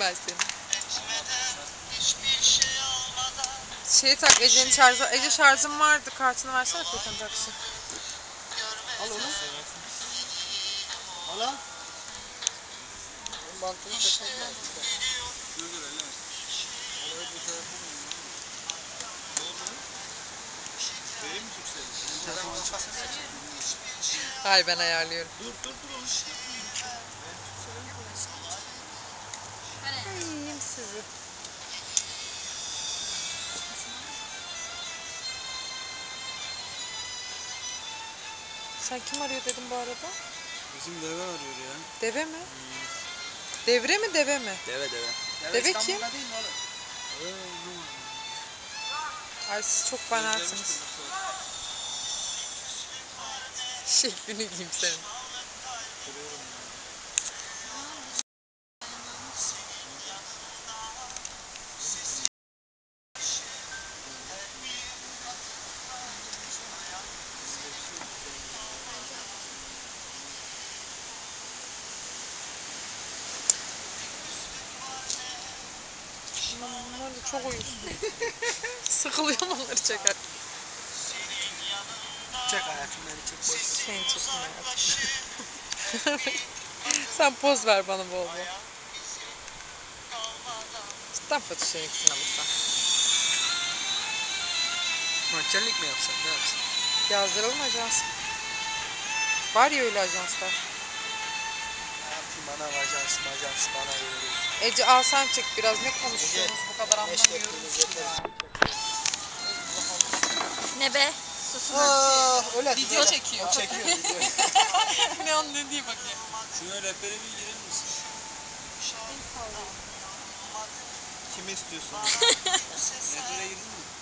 ben seni. Şey tak Ece'nin şarjı. Ece şarjım vardı. Kartını versene Furkan taksi. Al onu. Al al. Benim bantımı taşıyamam. Hayır ben ayarlıyorum. Dur dur dur onu. İyiyim Sen kim arıyor dedim bu arada? Bizim deve arıyor ya. Deve mi? Devre mi deve mi? Deve deve. Deve kim? İstanbul'da değil mi oğlum? Ay siz çok banalsınız. Şeklini giyeyim senin. Aman Bunlar da çok uyuz. Sıkılıyorum onları çeker. Çek hayatım beni çek. boş. Seni hayatım. Sen poz ver bana bol bol. Cidden fotojeniksin ama sen. Mankenlik mi yapsak ne yapsak? Yazdıralım ajans. Var ya öyle ajanslar. Hayatım bana ajans majans bana öyle. Ece al sen çek biraz ne konuşuyorsunuz bu kadar anlamıyorum. Ne be? Susun. Aa, öyle Video çekiyor. Çekiyor video. ne an ne diye bakayım. Şuna rehbere bir girer misin? Kimi istiyorsun? Rehbere girdin mi?